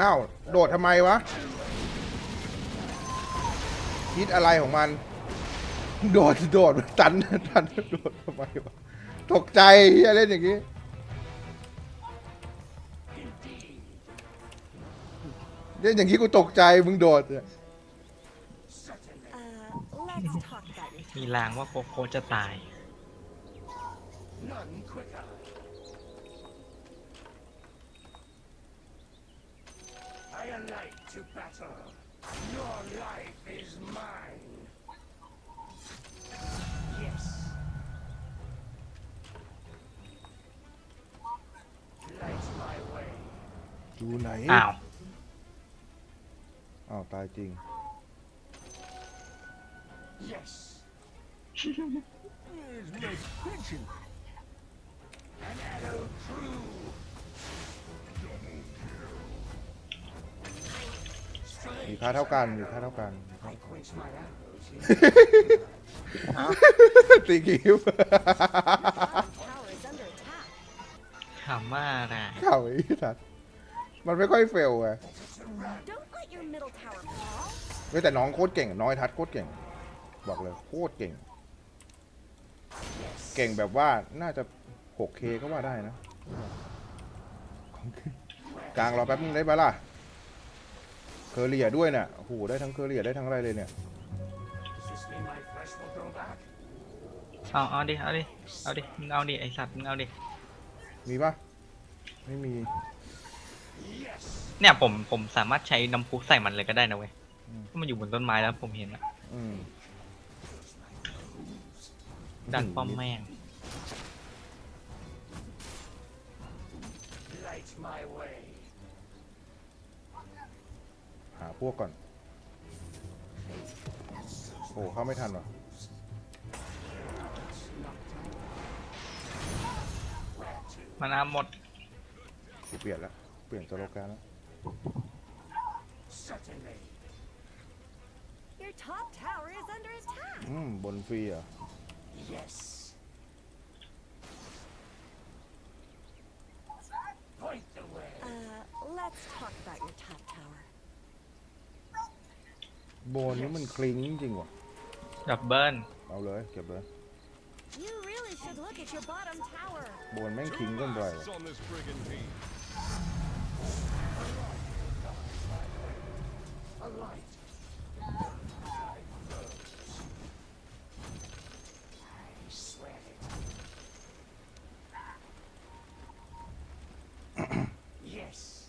อ้าว โดดทำไมวะ คิดอะไรของมัน โดด โดดตันตันโดดทำไมวะ ตกใจเหี้ยเล่นอย่างนี้เล่นอย่างนี้กูตกใจมึงโดดเนี่ย Uh, let's talk about your มีลางว่าโคโค่จะตาย None quicker. I alight to battle. Your life is mine. Yes. Light my way. ดูไหน อ้าว อ้าว ตายจริง Yes. There's no question. An arrow true. มีค่าเท่ากันมีค่าเท่ากัน I quench my arrows. ตีคิว tower is under attack. ถามว่าอะไรเข่าไอ้สัตว์มันไม่ค่อยเฟลไง Don't let your middle tower fall. เว้ยแต่น้องโคตรเก่งน้อยทัดโคตรเก่ง บอกเลยโคตรเก่ง เก่งแบบว่าน่าจะ 6K ก็ว่าได้นะกลางรอแป๊บนึงได้ปะล่ะ เคอเรียด้วยเนี่ยโอ้โหได้ทั้งเคอเรียได้ทั้งอะไรเลยเนี่ย Does this mean my flesh will grow back? เอาเอาดิ เอาดิ เอาดิ มึงเอาดิ ไอสัตว์ มึงเอาดิ มีปะไม่มี Yes. เนี่ยผม ผมสามารถใช้น้ำพุใส่มันเลยก็ได้นะเว้ยอืมถ้ามันอยู่บนต้นไม้แล้วผมเห็นอะอืมดันป้อมแม่ง Light my way. หาพวกก่อน โอ้เข้าไม่ทันวะมันอาหมดกูเปลี่ยนแล้ว เปลี่ยนสโลแกนแล้ว Certainly. Your top tower is under attack. อืม บนฟรีเหรอะ Yes. Point the way. Uh, let's talk about your top tower. โบนนี้มันคลิงจริงๆว่ะ ดับเบิลเอาเลยเก็บเลย You really should look at your bottom tower. โบนแม่งคลิงเกินไปว่ะ on this brigandine. A light. I swear it. yes.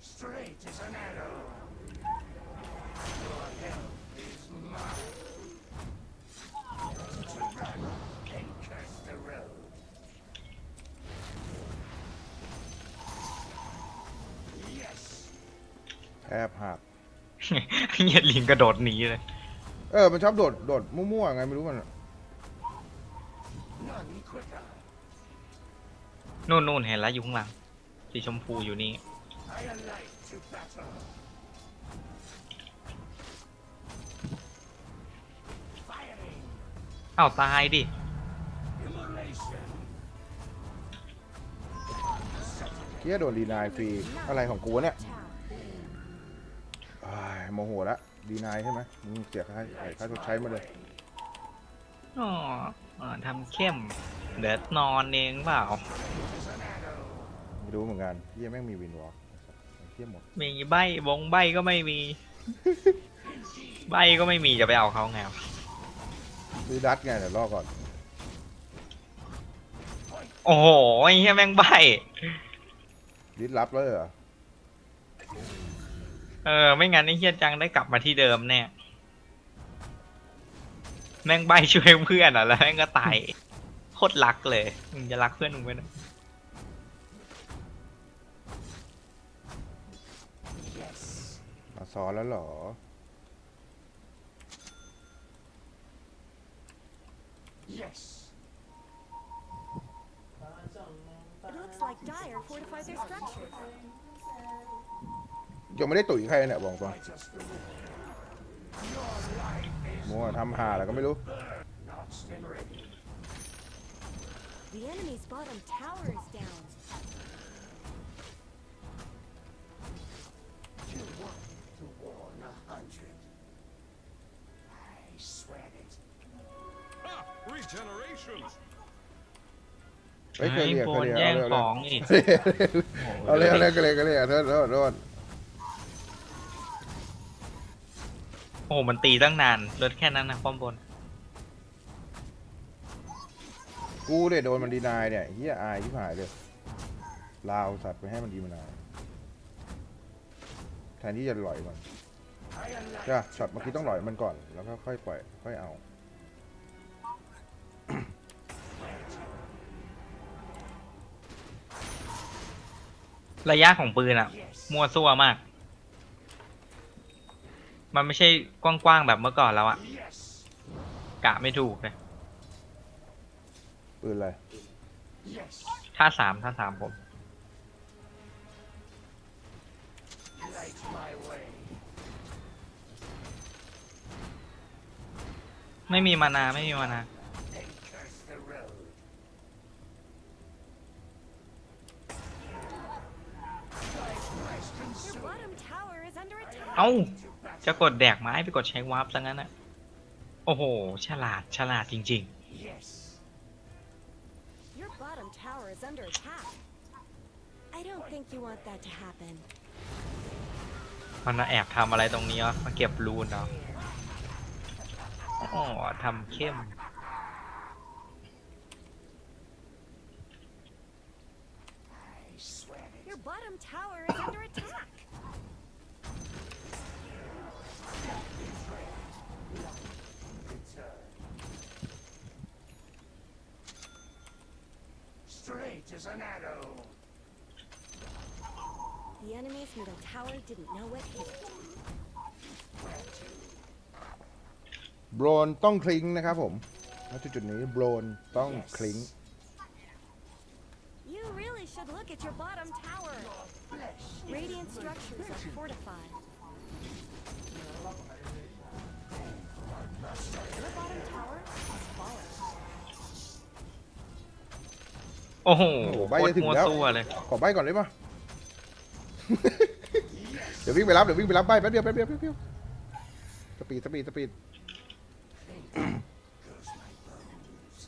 Straight as an arrow. Your help is mine. To run and curse the road. Yes. แอบหักเฮียลิงกระโดดหนีเลย เออ มันชอบโดด โดดมั่วๆไงไม่รู้มัน None quicker. นู่นนู่นเห็นแล้วอยู่ข้างหลัง สีชมพูอยู่นี่ I alight to battle. Firing. อ้าว ตายดิ Immolation. เกียโดนดีนายฟรี อะไรของกูวะเนี่ย Tower. อ้ายโมโหละดีนายใช่ไหมมึงเสียค่าไอ้ค่าชดใช้มาเลยอ๋ออ่าทำเข้ม เดี๋ยวนอนเองเปล่า ไม่รู้เหมือนกันเฮียแม่งมีวินวอล์กเฮียหมดมีใบวงใบก็ไม่มี ใบก็ไม่มีจะไปเอาเขาไงวะซื้อดัตไงเดี๋ยวรอก่อนโอ้โหไอ้เหี้ยแม่งใบลิดลับแล้วเหรอ เออ ไม่งั้นไอ้เหี้ยจังได้กลับมาที่เดิมแน่แม่งใบช่วยเพื่อนอะแล้วแม่งก็ตายโคตรรักเลยมึงจะรักเพื่อนมึงไปนะ Yes. มาซ้อนแล้วเหรอ Yes. It looks like Dire fortified their structures. ยังไม่ได้ตุ๋ยใครเนี่ยบอกตรง I just the will. Your life is มัวทำหาอะไรก็ไม่รู้ not simmering. The enemy's bottom tower is down. You want to warn a hundred. I swear it. Ah, regeneration! เฮ้ยเคยเรียกโบเคยนเรียกแย่งเอาของอีกเอาเลยเอาเลยเอาเลยเอาเลยเอาเลยโดนโดน อ้โหมันตีตั้งนานลดแค่นั้นนะป้อมบน กูเนี่ยโดนมันดีนายเนี่ยเฮียอายที่หายเลยลาวสัตว์ไปให้มันดีมานายแทนที่จะหล่อยมัน I like ใช่ปะช็อตเมื่อกี้ต้องหล่อยมันก่อน แล้วก็ค่อยปล่อย ค่อยเอา ระยะของปืนอะ yes. มั่วซั่วมาก มันไม่ใช่กว้างๆแบบเมื่อก่อนแล้วอะ Yes. กะไม่ถูกเลยปืนอะไร Yes. ท่าสามท่าสามผม Light my way. ไม่มีมานาไม่มีมานา And curse the road. Your bottom tower is under attack. เอ้า จะกดแดกไม้ไปกดใช้วาร์ปซะงั้นอะโอ้โห ฉลาด ฉลาดจริง Yes. Your bottom tower is under attack. I don't think you want that to happen. ๆ มันมาแอบทำอะไรตรงนี้วะมาเก็บรูนเนาะอ๋อทำเข้ม I swear it. Your bottom tower is under attack. Return. Straight as an arrow. The enemy's middle tower didn't know what hit it. Where to? โบรนต้องคลิงนะครับผมณจุดๆนี้โบรนต้องคลิง You really should look at your bottom tower. Flesh. Radiant structures are fortified. Your bottom tower has โอ้โหโอ้โหโคใบตจะรถึงมั่วแล้วซั่วเลยขอใบก่อนได้ปะ เดี๋ยววิ่งไปรับเดี๋ยววิ่งไปรับใบแป๊บเดียวแป๊บเดียวแป๊บเดียวสปีดสปีดสปีด Goes my bones.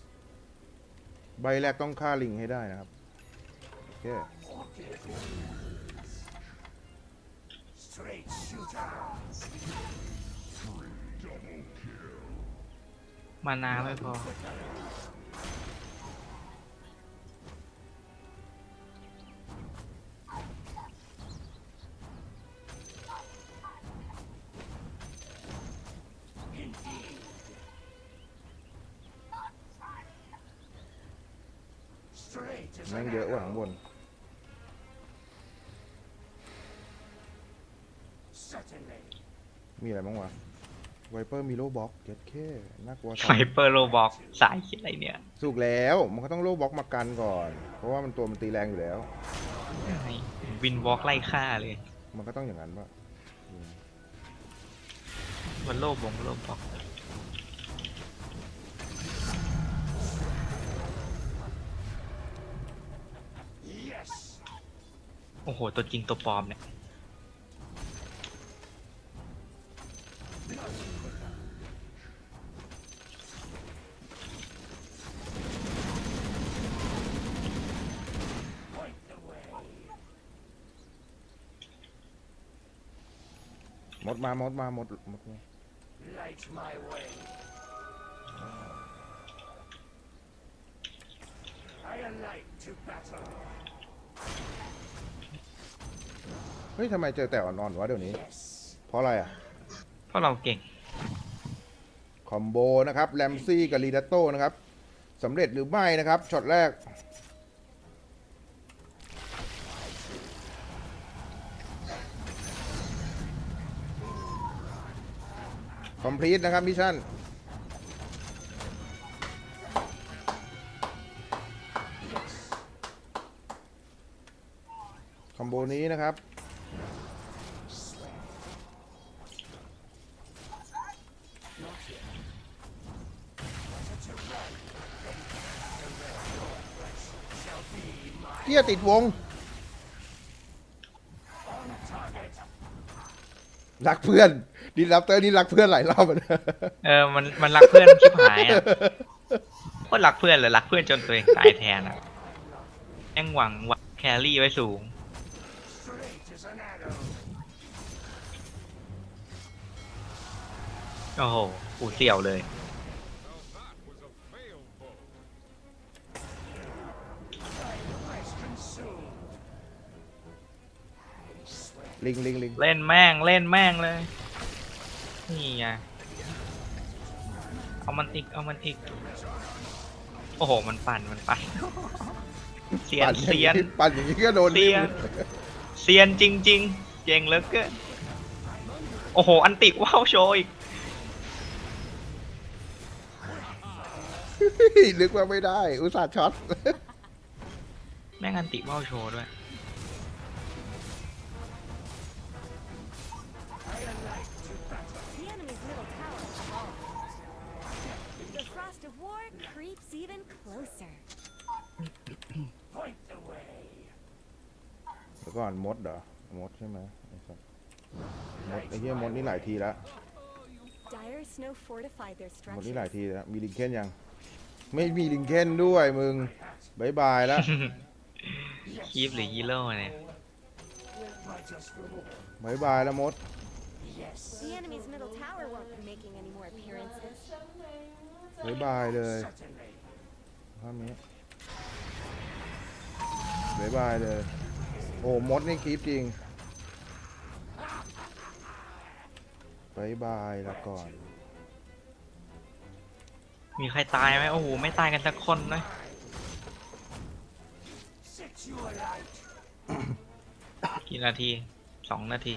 ใบแรกต้องฆ่าลิงให้ได้นะครับโอเค Straight shooter. มานาไม่พอ แม่ง an เยอะกว่า arrow. ข้างบน Certainly. มีอะไรบ้างวะ ไวเปอร์มีโลบ็อกเก็ตแค่น่ากลัวไฟเปอร์โลบอกสายคิดอะไรเนี่ยสุกแล้ว มันก็ต้องโลบ็อกมากันก่อน เพราะว่ามันตัวมันตีแรงอยู่แล้ว วินวอล์กไล่ฆ่าเลย มันก็ต้องอย่างนั้นป่ะมันโลบงโลบอก โอ้โห ตัวจริงตัวปลอมเนี่ย Point the way. มดมา มดมา มดมดมา Light my way. I alight to battle. เฮ้ยทำไมเจอแต่อ่อนๆวะเดี๋ยวนี้ Yes. เพราะอะไรอะ เพราะเราเก่ง คอมโบนะครับแรมซี่กับลีดัตโต้นะครับสำเร็จหรือไม่นะครับช็อตแรก คอมพลีทนะครับมิชชั่น คอมโบนี้นะครับ ฮียติดวง รักเพื่อนดินรับเตอร์นี่รักเพื่อนหลายรอบอะนะเออมันมันรักเพื่อนชิบหายอะโคตรรักเพื่อนเลยรักเพื่อนจนตัวเองตายแทนอะแม่งหวังหวังแครี่ไว้สูง โอ้โห กูเสี่ยวเลย ลิงลิงลิงเล่นแม่งเล่นแม่งเลย นี่ไงเอามันอีกเอามันอีกโอ้โห มันปั่นมันปั่นเซียนปั่นอย่างเซียนนี้ปั่นอย่างนี้ก็โดนเซีรียบนเซียนจริงๆเจ๋งเหลือเกินโอ้โห อันติว้าวโชว์อีกนึกว่าไม่ได้ อุตส่าห์ช็อต แม่งอันติว้าวโชว์ด้วย of war creeps even closer. Point the way. แล้วก่อนมดเหรอมดใช่ไหมไอ้สัสมดไอ้เหี้ยมดนี่หลายทีแล้ว Dire snow fortified their มดนี่หลาย structures. ทีแล้วมีลิงเคนยัง ไม่มีลิงเคนด้วยมึงบายบายแล้วคีฟหรือฮีโร่เนี่ย My just reward. บายบายแล้วมด Yes. The enemy's middle tower won't บายบายเลย Certainly. ภาพนี้บายบายเลย โอ้มดนี่คลิปจริงบายบายแล้วก่อน มีใครตายไหมโอ้โห ไม่ตายกันสักคนเลย Set you alight. กี่นาทีสองนาที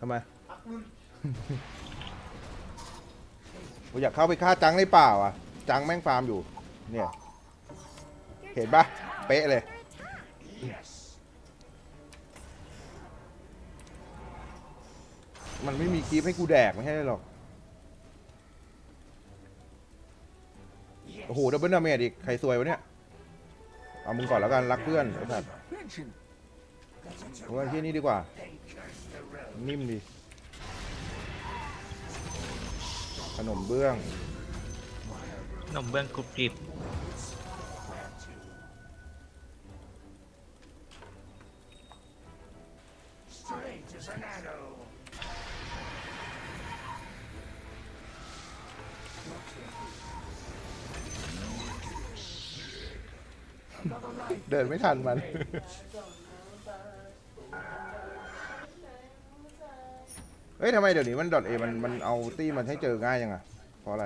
ทำไม กูอยากเข้าไปฆ่าจังในเปล่าอะ จังแม่งฟาร์มอยู่ เนี่ย เห็นปะเป๊ะเลย มันไม่มีคลิปให้กูแดกไม่ใช่หรอก โอ้โหดับเบิลดาเมจอีก ใครซวยวะเนี่ย เอามึงก่อนแล้วกัน รักเพื่อนไอ้สัตว์ Mention. That's a เอาที่นี่ดีกว่า นิ่มดี ขนมเบื้อง นมเบื้องกรุบกริบ Straight as an arrow. เดินไม่ทันมัน เฮ้ยทำไมเดี๋ยวนี้มันดอทเอมันมันเอาตี้มันให้เจอง่ายยังอะเพราะอะไร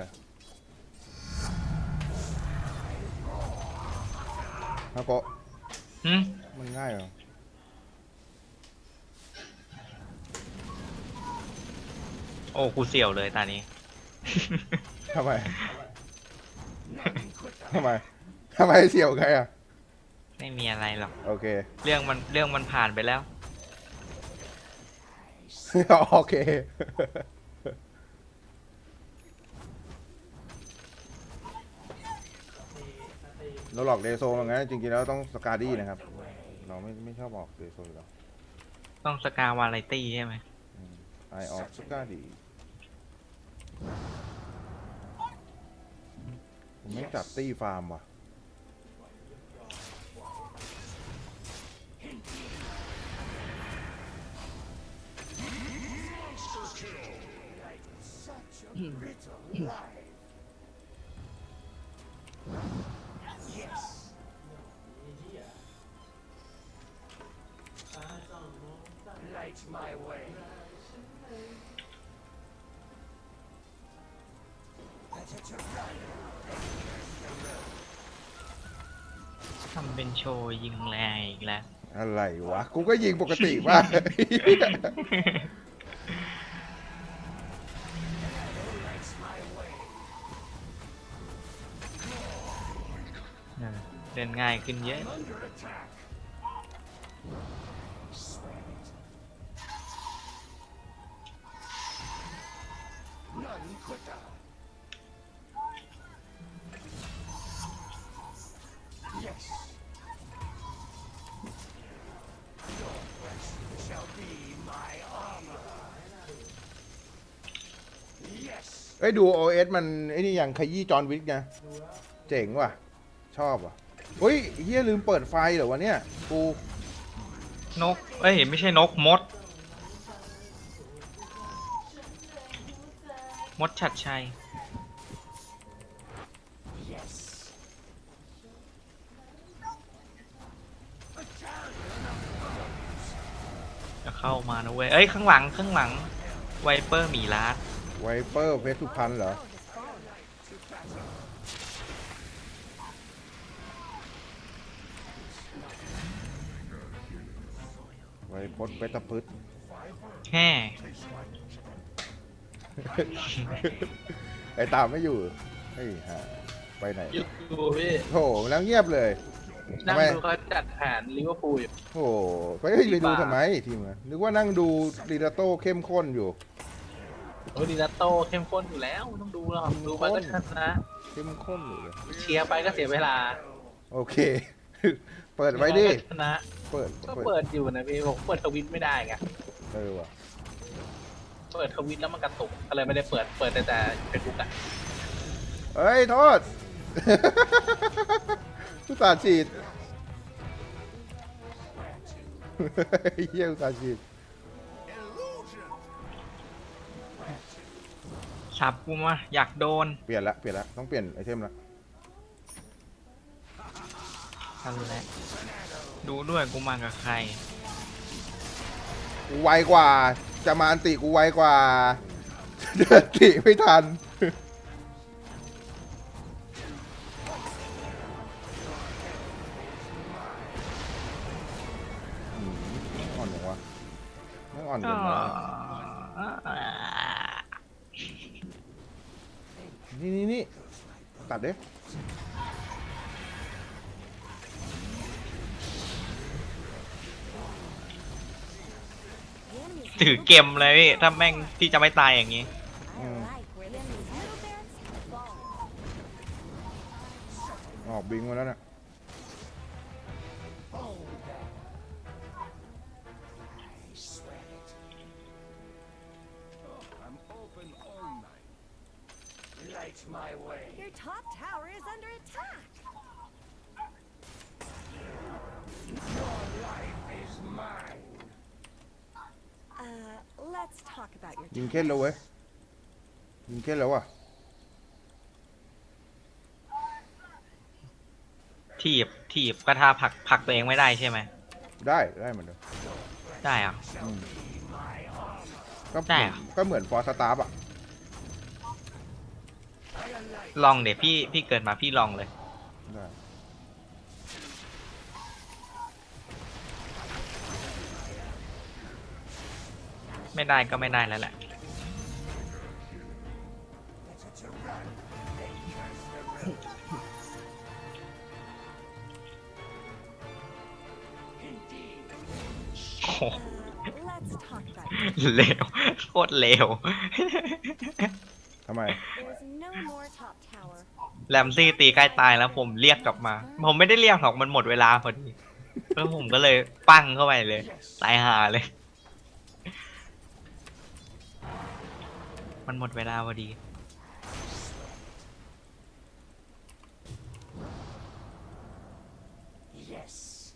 ฮะโกะหึมันง่ายเหรอโอ้กูเสี่ยวเลยตอนนี้ ทำไมทำไมทำไมเสี่ยวใครอะไม่มีอะไรหรอก โอเค เรื่องมันเรื่องมันผ่านไปแล้ว โอเค เราหลอกเดโซมางั้นจริงๆแล้วต้องสกาดี้นะครับ เราไม่ไม่ชอบออกเดโซอยู่แล้วต้องสกาวาไรตี้ใช่ไหมไอออกสกาดี้ผมไม่จับตี้ฟาร์มว่ะ Light my way. Better to run. ทำเป็นโชว์ยิงแรงอีกแล้ว อะไรวะ กูก็ยิงปกติว่า ง่ายขึ้นเยอะ เอ้ดู OS มันไอ้นี่อย่างขยี้จอนวิกนะ เจ๋งว่ะ ชอบว่ะ เฮ้ยเฮียลืมเปิดไฟเหรอวะเนี่ยกูนก เอ้ย ไม่ใช่นกมด มดชัดชัย Yes. จะเข้ามานะเว้ย เอ้ย ข้างหลัง ข้างหลัง ไวเปอร์หมีลาดไวเปอร์เพชรสุพรรณเหรอ พดเปตะพืชแฮ่ไอ้ตามไม่อยู่เฮ้ยหาไปไหนอยู่พี่โถแล้วเงียบเลยนั่ทำงไมดูเขาจัดอาหารลิเวอร์พูลอยู่โอ้ไปเฮ้ยไปดูทำไมทีมอะนึกว่านั่งดูดีนาโต้เข้มข้นอยู่ โอ้ดีนาโต้เข้มข้นอยู่แล้วไม่ต้องดูหรอกดูไปก็ชนะเข้มข้นอยู่เลยเชียร์ไปก็เสียเวลา โอเค เปิดไว้ดิก็ชนะเปิดก็เปิดเปิดอยู่นะพี่ผมเปิดทวิตไม่ได้ไงเออว่ะเปิดทวิตแล้วมันกระตุกก็เลยไม่ได้เปิดเปิดแต่แต่เฟซบุ๊กอะเอ้ยโทษอุตส่าห์ฉีดเฮียอุตส่าห์ฉีดฉับกูมาอยากโดน เปลี่ยนละเปลี่ยนละต้องเปลี่ยนไอเทมละ นั่นแหละดูด้วยกูมากับใคร กูไวกว่า จะมาอันติกูไวกว่า เดินติไม่ทัน อ่อนจังวะไม่อ่อนจังวะนี่นี่นี่ตัดเด้ ถือเกมเลยพี่ถ้าแม่งที่จะไม่ตายอย่างนี้ I like where the enemy's middle barracks have fallen. ออกบิงมาแล้วน่ะ let's talk about your ยิงเข้นแล้วเว้ยยิงเข้นแล้วว่ะถีบถีบกระทาผลักผลักตัวเองไม่ได้ใช่ไหมได้ได้เหมือนเดิมได้เหรอะอืมก็ได้เหมือนเหรอ ก็เหมือนฟอร์สตาร์อะลองเดี๋ยวพี่พี่เกิดมาพี่ลองเลยได้ ไม่ได้ก็ไม่ได้แล้วแหละ Better to run than curse the road. Indeed. โอ้โห Uh, let's talk about your เลวโคตรเลวทำไม There's no more top tower. แรมซี่ตีใกล้ตายแล้วผมเรียกกลับมา ผมไม่ได้เรียกหรอกมันหมดเวลาพอดีแล้วผมก็เลยปั้งเข้าไปเลย ตายหาเลย มันหมดเวลาพอดี Yes.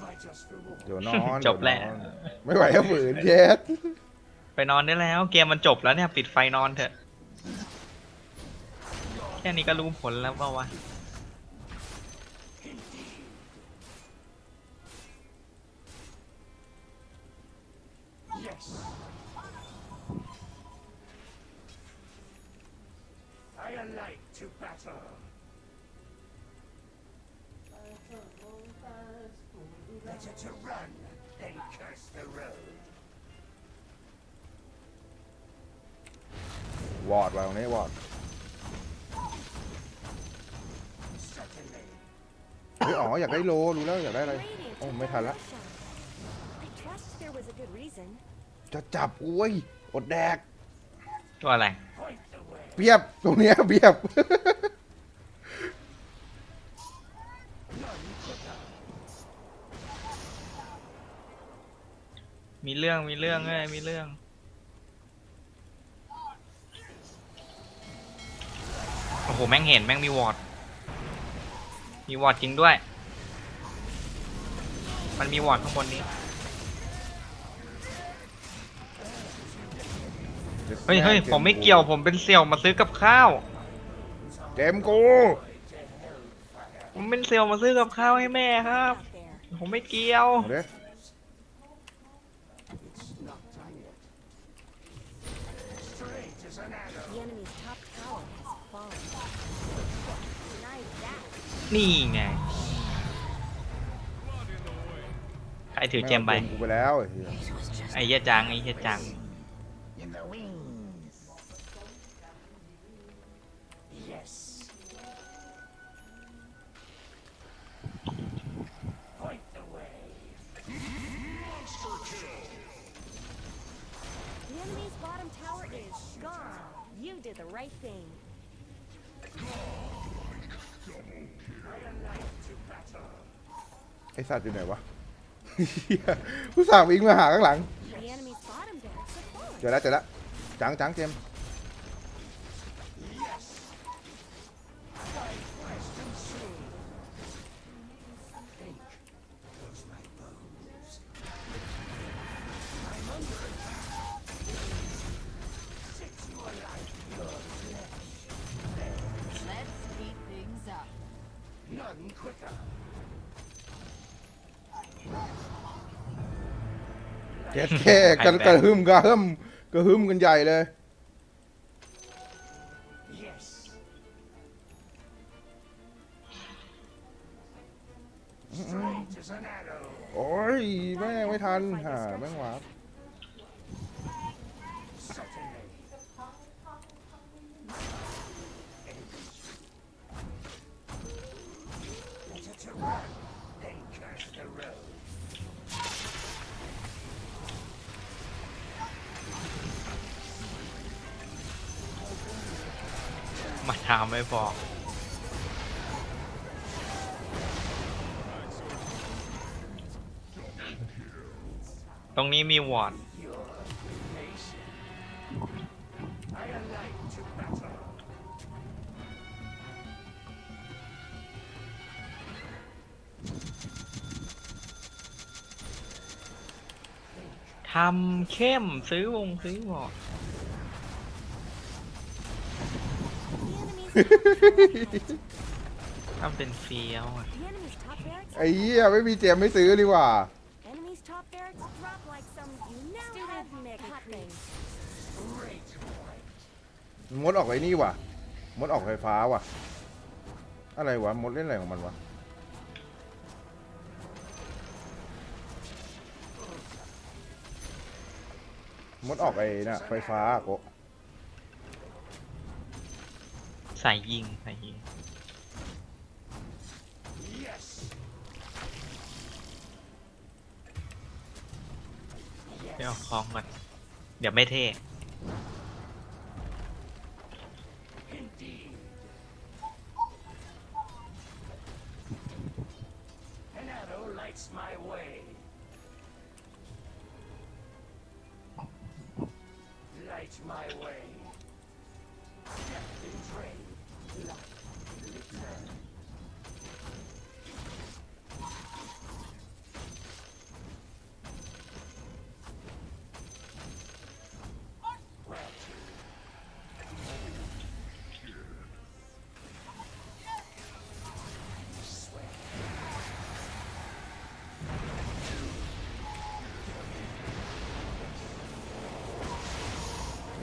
My just reward. เดี๋ยวนอนจบแล้ว เดี๋ยนอนไม่ไหวก็ฝืนเย็ดไปนอนได้แล้ว เกมมันจบแล้วเนี่ย ปิดไฟนอนเถอะ แค่นี้ก็รู้ผลแล้วเปล่าวะ ไม่ทันละจะจับอุ้ยอดแดก ตัวอะไร เบียบตรงเนี้ยเปียบ มีเรื่องมีเรื่องเอ้ยมีเรื่อง โอ้โห แม่งเห็น แม่งมีวอร์ดมีวอร์ดจริงด้วย มันมีวอร์ดข้างบนนี้ เฮ้ยเฮ้ยผมไม่เกี่ยวผมเป็นเสี่ยวมาซื้อกับข้าวเจมส์กู ผมเป็นเสี่ยวมาซื้อกับข้าวให้แม่ครับ There. ผมไม่เกี่ยว เอาเด้ Straight as an arrow. The enemy's top tower has fallen. Nice that. นี่ไง ใครถือเจมไปแงากูไปแล้วไอ้เหี้ยไอ้เหี้ยจังไอ้เหี้ยจัง In the wings. Yes. Point the way. The enemy's bottom tower is gone. You did the right thing. ไอสัตว์อยู่ไหนวะ เหี้ยกูสั่งวิ่งมาหาข้างหลัง The enemy's bottom barracks have fallen. เจอแล้วเจอแล้วจังจังเจมส์ Let's speed things up. None quicker. เจ็ดแค่กันกระหึ่มกระหึ่มกระหึ่มกันใหญ่เลย Yes. 'Straight as an arrow. โอ้ยแม่งไม่ทันห่าแม่งหวาบ Certainly. มามไม่พอตรงนี้มีวอร์ดทำเข้มซื้อวงซื้อวอร์ด The enemy's ทำเป็นเฟี้ยวอะ the enemy's top barracks ไอ้เหี้ยไม่มีเจมส์ไม่ซื้อดีกว่า enemy's top barracks drop like some you now have mega creeps. มดออกไอ้นี่ว่ะ มดออกไฟฟ้าว่ะ อะไรวะ มดเล่นอะไรของมันวะ มดออกไอ้น่ะไฟฟ้าอะโกะ ใส่ยิงใส่ยิง Yes. เดี๋ยวเอาคล้องก่อนเดี๋ยวไม่เท่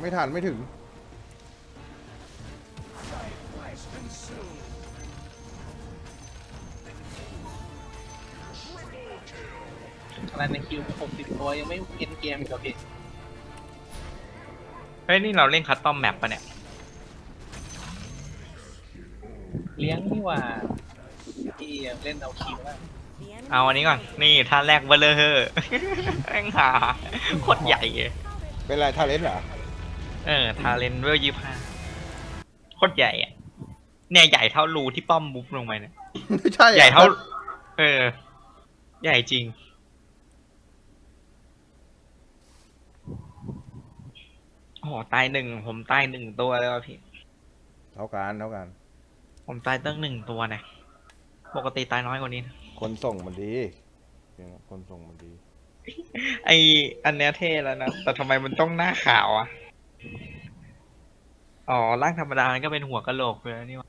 ไม่ทันไม่ถึง เอ็นเกมอีกเหรอพี่เฮ้ยนี่เราเล่นคัสตอมแมปปะเนี่ย เลี้ยงนี่หว่าที่เล่นเอาคิวแล้ว The enemy เอาอันนี้ก่อน นี่ท่าแรกเบลเลอร์เฮอร์แม่งหาโคตรใหญ่เลยเป็นไรทาเลนเหรอเออทาเลนเวลยี่ห้าโคตรใหญ่อะเนี่ยใหญ่เท่ารูที่ป้อมบุ๊บลงไปเนี่ย ไม่ใช่อะใหญ่เท่า เออ ใหญ่จริง โอ้โหตายหนึ่งผมตายหนึ่งตัวแล้วอะพี่ เท่ากันเท่ากัน ผมตายตั้งหนึ่งตัวเนี่ยปกติตายน้อยกว่านี้นะคนส่งมันดีคนส่งมันดี ไออันเนี้ยเท่แล้วนะแต่ทำไมมันต้องหน้าขาวอะ อ๋อร่างธรรมดามันก็เป็นหัวกะโหลกเลยนี่หว่า